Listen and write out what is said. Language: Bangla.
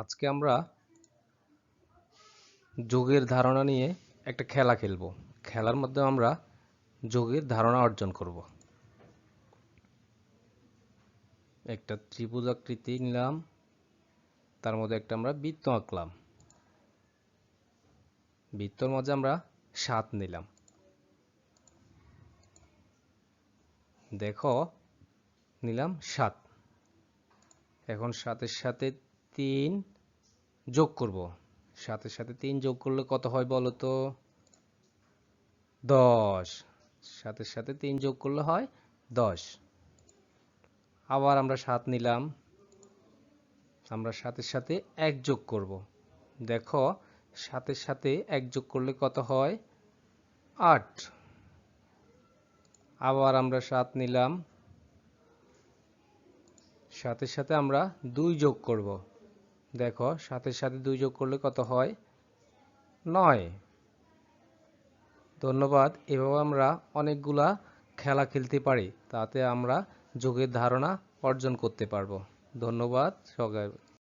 আজকে আমরা যোগের ধারণা নিয়ে একটা খেলা খেলব। খেলার মধ্যে আমরা যোগের ধারণা অর্জন করব। একটা ত্রিভুজ আকৃতি নিলাম, তার মধ্যে একটা আমরা বৃত্ত আঁকলাম। বৃত্তর মাঝে আমরা সাত নিলাম। দেখো, নিলাম সাত। এখন সাতের সাথে তিন যোগ করব। সাতের সাথে তিন যোগ করলে কত হয় বলো তো? দশ। সাতের সাথে তিন যোগ করলে হয় দশ। আবার আমরা সাত নিলাম। আমরা সাতের সাথে এক যোগ করব। দেখো সাতের সাথে এক যোগ করলে কত হয়? আট। আবার আমরা সাত নিলাম। সাথে সাথে আমরা দুই যোগ করব। দেখো, সাথে সাথে দুই যোগ করলে কত হয়? নয়। ধন্যবাদ। এভাবে আমরা অনেকগুলা খেলা খেলতে পারি, তাতে আমরা যোগের ধারণা অর্জন করতে পারব। ধন্যবাদ সবাই।